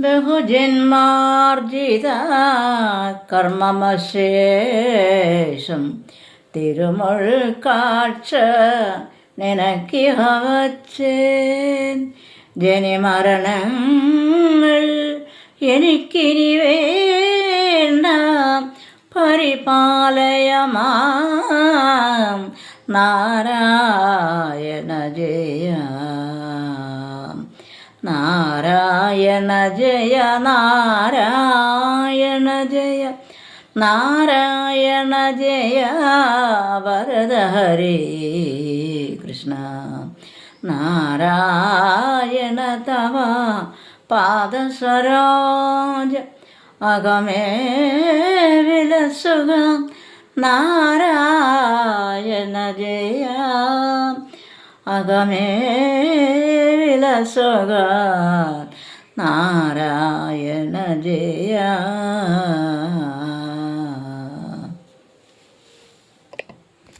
ബഹുജന്മാർജിത കർമ്മമശേഷം തിരുമുൾ കാഴ്ച നിനക്കിഹ വച്ചേൻ. ജനിമരണങ്ങൾ എനിക്കിനി വേണ്ട. പരിപാലയമാം നാരായണ ജയ. നാരായണ ജയ നാരായണ ജയ നാരായണ ജയ വരദ ഹരേ കൃഷ്ണ. നാരായണ തവ പാദസരോജ അകമേ വിലസുക നാരായണ ജയ അകമേ വിലസുക నారాయణ జయ.